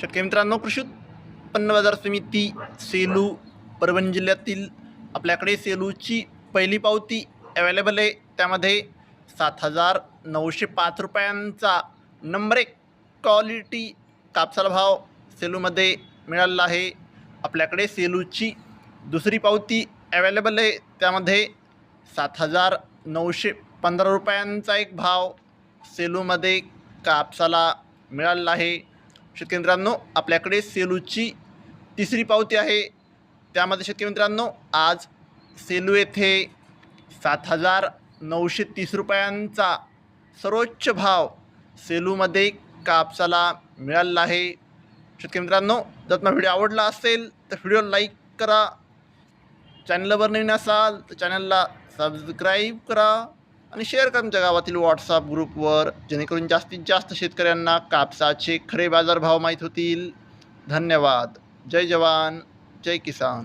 शेतकरी मित्रांनो कृषी उत्पन्न बाजार समिती सेलू परभणी जिल्ह्यातील आपल्याकडे सेलूची पहिली पावती अवेलेबल आहे. त्यामध्ये सात हजार नऊशे पाच रुपयांचा नंबर एक क्वालिटी कापसाला भाव सेलूमध्ये मिळालेला आहे. आपल्याकडे सेलूची दुसरी पावती अवेलेबल आहे. त्यामध्ये सात हजार नऊशे पंधरा रुपयांचा एक भाव सेलूमध्ये कापसाला मिळालेला आहे. शेतकरी मित्रांनो आपल्याकडे सेलूची तिसरी पावती आहे. त्यामध्ये शेतकरी मित्रांनो आज सेलू येथे सात हजार नऊशे तीस रुपयांचा सर्वोच्च भाव सेलूमध्ये कापसाला मिळालेला आहे. शेतकरी मित्रांनो जर तुम्हाला व्हिडिओ आवडला असेल तर व्हिडिओ लाईक करा. चॅनलवर नवीन असाल तर चॅनलला सबस्क्राईब करा. आणि शेअर करा तुमच्या गावातील व्हॉट्सअप ग्रुपवर जेणेकरून जास्तीत जास्त शेतकऱ्यांना कापसाचे खरे बाजारभाव माहीत होतील. धन्यवाद. जय जवान. जय किसान.